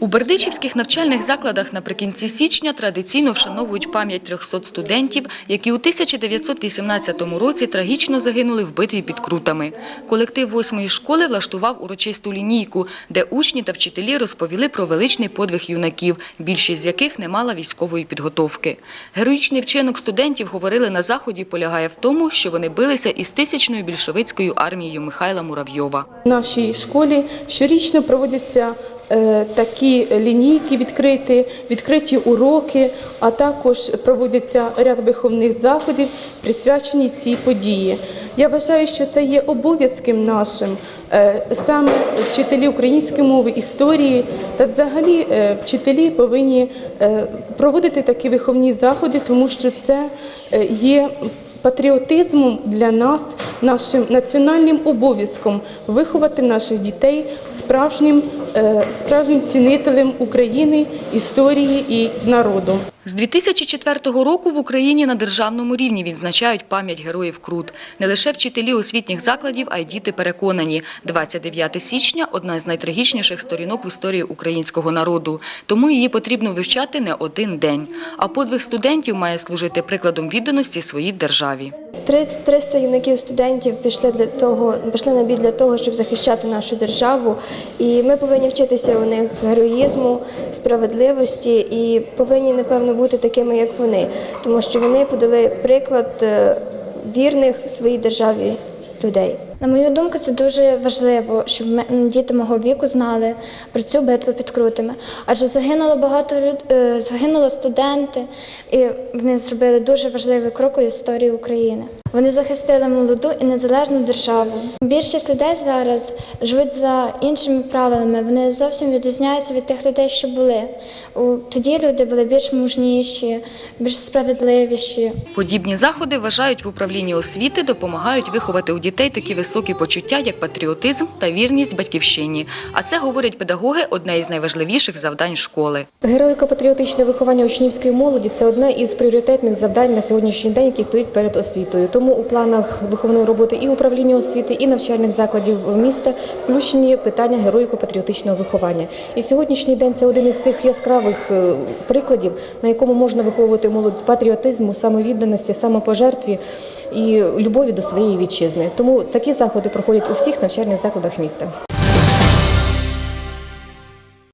У бердичівських навчальних закладах наприкінці січня традиційно вшановують пам'ять 300 студентів, які у 1918 році трагічно загинули в битві під Крутами. Колектив восьмої школи влаштував урочисту лінійку, де учні та вчителі розповіли про величний подвиг юнаків, більшість з яких не мала військової підготовки. Героїчний вчинок студентів, говорили на заході, полягає в тому, що вони билися із тисячною більшовицькою армією Михайла Муравйова. В нашій школі щорічно проводяться такі лінійки відкриті, відкриті уроки, а також проводяться ряд виховних заходів, присвячені цій події. Я вважаю, що це є обов'язком нашим е, саме вчителі української мови, історії та взагалі е, вчителі повинні е, проводити такі виховні заходи, тому що це е, є патріотизмом для нас, нашим національним обов'язком виховати наших дітей справжнім, е, справжнім цінителем України, історії і народу. З 2004 року в Україні на державному рівні відзначають пам'ять героїв Крут. Не лише вчителі освітніх закладів, а й діти переконані. 29 січня – одна з найтрагічніших сторінок в історії українського народу. Тому її потрібно вивчати не один день. А подвиг студентів має служити прикладом відданості своїй державі. 30 300 юнаків студентів пішли для того, пішли на бій для того, щоб захищати нашу державу. І ми повинні вчитися у них героїзму, справедливості і повинні, напевно, бути такими, як вони, тому що вони подали приклад е, вірних своїй державі людей. На мою думку, це дуже важливо, щоб діти мого віку знали про цю битву під крутими. Адже загинуло багато е, загинуло студенти, і вони зробили дуже важливий крок у історії України. Вони захистили молоду і незалежну державу. Більшість людей зараз живуть за іншими правилами. Вони зовсім відрізняються від тих людей, що були. Тоді люди були більш мужніші, більш справедливіші. Подібні заходи, вважають в управлінні освіти, допомагають виховати у дітей такі високі почуття, як патріотизм та вірність батьківщині. А це, говорять педагоги, одне із найважливіших завдань школи. Героїко-патріотичне виховання учнівської молоді це одне із пріоритетних завдань на сьогоднішній день, які стоїть перед освітою. Тому у планах виховної роботи і управління освіти, і навчальних закладів міста включені питання героїко-патріотичного виховання. І сьогоднішній день це один із тих яскравих е, прикладів, на якому можна виховувати молодь патріотизму, самовідданості, самопожертві і любові до своєї вітчизни. Тому такі заходи проходять у всіх навчальних закладах міста.